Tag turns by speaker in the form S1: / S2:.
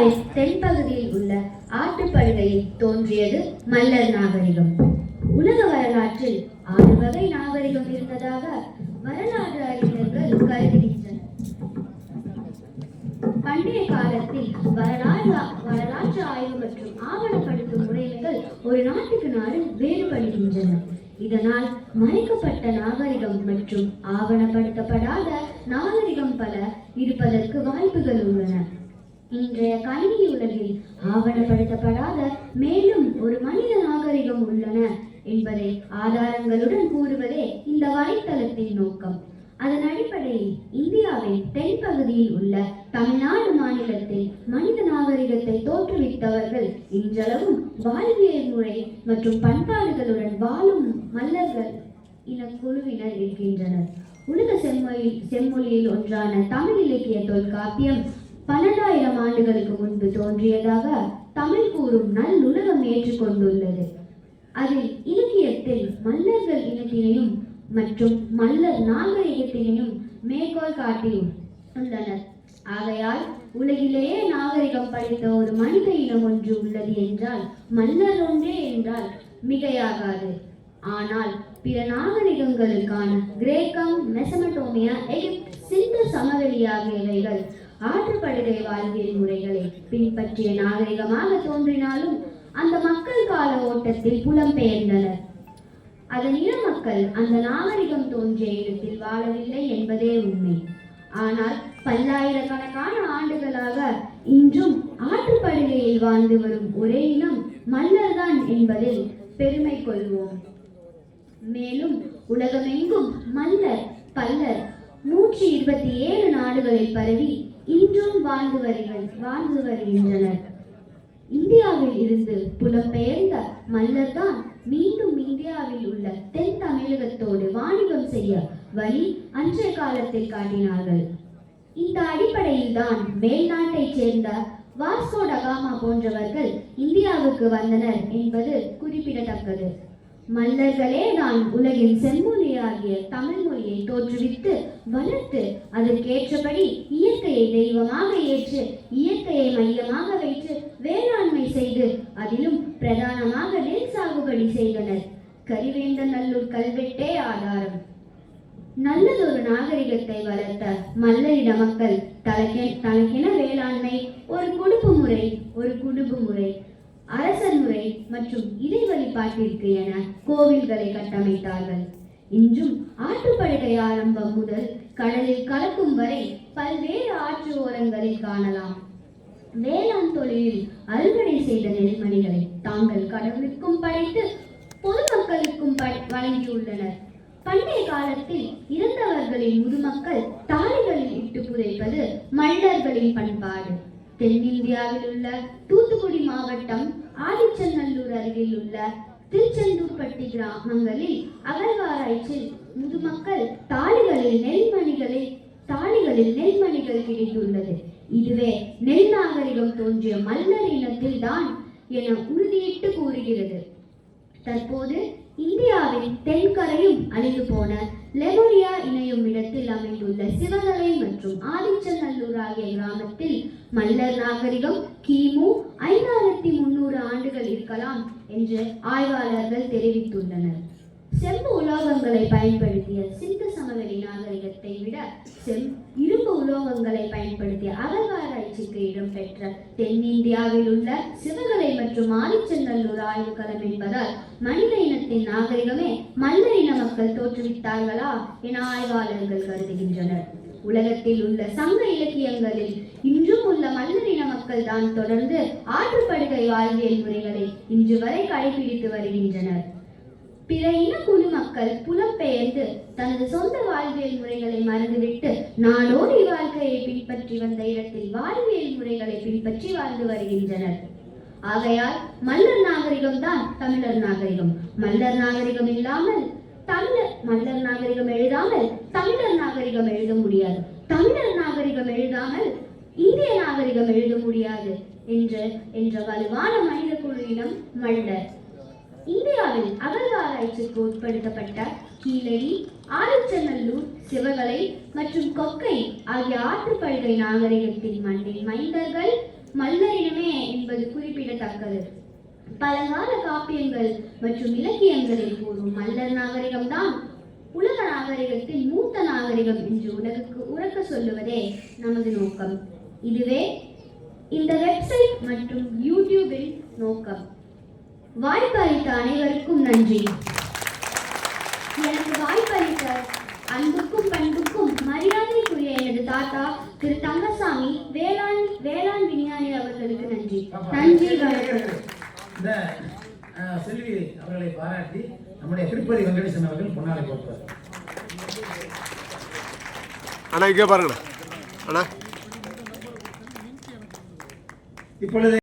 S1: இந்தியாவின் தென்பகுதியில் உள்ள ஆற்றுப்படுகையில் தோன்றியது மல்லர் நாகரிகம். உலக வரலாற்றில் ஆறு வகை நாகரிகம் இருந்ததாக வரலாறு அறிஞர்கள் கருதுகின்றனர். பண்டைய காலத்தில் வரலாறு வரலாற்று ஆய்வு மற்றும் ஆவணப்படுத்தும் முறைமைகள் ஒரு நாட்டுக்கு நாடு வேறுபடுகின்றன. இதனால் மறைக்கப்பட்ட நாகரிகம் மற்றும் ஆவணப்படுத்தப்படாத நாகரிகம் பல இருப்பதற்கு வாய்ப்புகள் உள்ளன. இன்றைய கணினி உலகில் ஆவணப்படுத்தப்படாத மேலும் ஒரு மனித நாகரிகம் உள்ளன என்பதை ஆதாரங்களுடன் கூறுவதே இந்த வலைத்தளத்தின் நோக்கம். அதன் அடிப்படையில் இந்தியாவின் தென்பகுதியில் உள்ள தமிழ்நாடு மாநிலத்தில் மனித நாகரிகத்தை தோற்றுவித்தவர்கள் இன்றளவும் வாழ்வியல் முறை மற்றும் பண்பாடுகளுடன் வாழும் மல்லர்கள் இனக்குழுவினர் இருக்கின்றனர். உலக செம்மொழி செம்மொழியில் ஒன்றான தமிழ் இலக்கிய தொல்காப்பியம் பன்னெண்டாயிரம் ஆண்டுகளுக்கு முன்பு தோன்றியதாக தமிழ் கூறும் நல்லுலகம் ஏற்றுக்கொண்டுள்ளது. அதில் இலக்கியத்தில் மல்லர்கள் இனத்தினையும் மற்றும் மல்லர் நாகரிகத்தினையும் மேற்கோள் காட்டி உள்ளனர். ஆகையால் உலகிலேயே நாகரிகம் படைத்த ஒரு மனித இனம் ஒன்று உள்ளது என்றால் மல்லர் ஒன்றே என்றால் மிகையாகாது. ஆனால் பிற நாகரிகங்களுக்கான கிரேக்கம் மெசமட்டோமியா எகிப்த் சிந்து சமவெளி ஆகியவைகள் ஆற்றுப்படுகை வாழ்வியல் முறைகளை பின்பற்றிய நாகரிகமாக தோன்றினாலும் அந்த மக்கள் கால ஓட்டத்தில் புலம்பெயர்ந்தனர் அதன் இன மக்கள் அந்த நாகரிகம் தோன்றிய இடத்தில் வாழவில்லை என்பதே உண்மை. ஆனால் பல்லாயிரக்கணக்கான ஆண்டுகளாக இன்றும் ஆற்றுப்படுகையில் வாழ்ந்து வரும் ஒரே இனம் மல்லர்தான் என்பதில் பெருமை கொள்வோம். மேலும் உலகமெங்கும் மல்லர் பல்லர் நூற்றி இருபத்தி ஏழு நாடுகளில் பரவி இன்றும் வாழ்ந்து வருகிற வாழ்ந்து வருகின்றனர். இந்தியாவில் இருந்து புலம்பெயர்ந்த மல்லர் தான் மீண்டும் இந்தியாவில் உள்ள தென் தமிழகத்தோடு வாணிபம் செய்ய வழி அன்றைய காலத்தில் காட்டினார்கள். இந்த அடிப்படையில் தான் மேல்நாட்டைச் சேர்ந்த வாஸ்கோ டகாமா போன்றவர்கள் இந்தியாவுக்கு வந்தனர் என்பது குறிப்பிடத்தக்கது. மல்லர்களே நான் உலகின் செம்மொழியாகிய தமிழ் மொழியை தோற்றுவித்து வளர்த்து அதற்கேற்றபடி இயற்கையை தெய்வமாக ஏற்று இயற்கையை மையமாக வைத்து வேளாண்மை செய்து அதிலும் பிரதானமாக நெல் சாகுபடி செய்தனர். கரிவேந்தநல்லூர் கல்வெட்டே ஆதாரம். நல்லதொரு நாகரிகத்தை வளர்த்த மல்லரிட மக்கள் தனக்கெ தனக்கென வேளாண்மை ஒரு குடும்ப முறை ஒரு குடும்ப முறை அரசர் முறை மற்றும் இறை வழிபாட்டிற்கு என கோவில்களை கட்டமைத்தார்கள். இன்றும் ஆற்றுப்படுகை ஆரம்பம் முதல் கடலில் கலக்கும் வரை பல்வேறு ஆற்று ஓரங்களில் காணலாம். வேளாண் தொழிலில் அறுவடை செய்த நெல்மணிகளை தாங்கள் கடவுளுக்கும் படைத்து பொதுமக்களுக்கும் ப- வழங்கியுள்ளனர். பண்டைய காலத்தில் இறந்தவர்களின் முதுமக்கள் தாலிகளில் இட்டு புதைப்பது மல்லர்களின் பண்பாடு. தென்னிந்தியாவில் உள்ள தூத்துக்குடி மாவட்டம் ஆதிச்சநல்லூர் அருகில் உள்ள திருச்செந்தூர்பட்டி கிராமங்களில் அகழ்வாராய்ச்சியில் முதுமக்கள் தாளிகளில் நெல்மணிகளை தாளிகளில் நெல்மணிகள் கிடைத்துள்ளது இதுவே நெல் நாகரிகம் தோன்றிய மல்லர் இனத்தில் தான் என உறுதியிட்டு கூறுகிறது. தற்போது இந்தியாவின் தென் தென்கரையும் அழிந்து போன லெமோரியா இணையும் இடத்தில் அமைந்துள்ள சிவகலை மற்றும் ஆதிச்சநல்லூர் ஆகிய கிராமத்தில் மல்லர் நாகரிகம் கிமு ஐந்தாயிரத்தி முன்னூறு ஆண்டுகள் இருக்கலாம் என்று ஆய்வாளர்கள் தெரிவித்துள்ளனர். செம்பு உலோகங்களை பயன்படுத்திய சிந்து சமவெளி நாகரிகத்தை விட செம் இரும்பு உலோகங்களை பயன்படுத்திய பயிற்சிக்கு இடம்பெற்ற தென்னிந்தியாவில் உள்ள சிவகலை மற்றும் ஆதிச்சநல்லூர் ஆய்வுக்களம் என்பதால் மனித இனத்தின் நாகரிகமே மல்லர் இன மக்கள் தோற்றுவித்தார்களா என ஆய்வாளர்கள் கருதுகின்றனர். உலகத்தில் உள்ள சங்க இலக்கியங்களில் இன்றும் உள்ள மல்லர் மக்கள் தான் தொடர்ந்து ஆற்றுப்படுகை வாழ்வியல் முறைகளை இன்று வரை கடைபிடித்து வருகின்றனர். பிற இன குழு மக்கள் புலம்பெயர்ந்து தனது சொந்த வாழ்வியல் முறைகளை மறந்துவிட்டு நாடோடி வாழ்க்கையை பின்பற்றி வந்த இடத்தில் வாழ்வியல் முறைகளை பின்பற்றி வாழ்ந்து வருகின்றனர். ஆகையால் மல்லர் நாகரிகம் தான் தமிழர் நாகரிகம். மல்லர் நாகரிகம் இல்லாமல் தமிழர் மல்லர் நாகரிகம் எழுதாமல் தமிழர் நாகரிகம் எழுத முடியாது. தமிழர் நாகரிகம் எழுதாமல் இந்திய நாகரிகம் எழுத முடியாது என்று என்ற வலுவான மனித குழுவினம் மல்லர் இந்தியாவில் அகழ்வாராய்ச்சிக்கு உட்படுத்தப்பட்ட கீழடி ஆதிச்சநல்லூர் சிவகலை மற்றும் கொக்கை ஆகிய ஆற்றுப்படுகை நாகரிகத்தின் மண்ணின் மைந்தர்கள் மல்லரினமே என்பது குறிப்பிடத்தக்கது. பழங்கால காப்பியங்கள் மற்றும் இலக்கியங்களில் கூறும் மல்லர் நாகரிகம்தான் உலக நாகரிகத்தில் மூத்த நாகரிகம் என்று உலகுக்கு உறக்க சொல்லுவதே நமது நோக்கம். இதுவே இந்த வெப்சைட் மற்றும் யூடியூபில் நோக்கம். வாய்ப்பு அளித்த அனைவருக்கும் நன்றி. எனக்கு வாய்ப்பளித்த அன்புக்கும் பண்புக்கும் மரியாதைக்குரிய எனது தாத்தா திரு தங்கசாமி வேளாண் வேளாண் விஞ்ஞானி அவர்களுக்கு நன்றி. நன்றி
S2: செல்வி அவர்களை பாராட்டி நம்முடைய திருப்பதி வெங்கடேசன் அவர்கள் பொன்னாலை கொடுப்பார்
S3: அண்ணா இங்கே பாருங்கண்ணா. அண்ணா.
S2: இப்பொழுது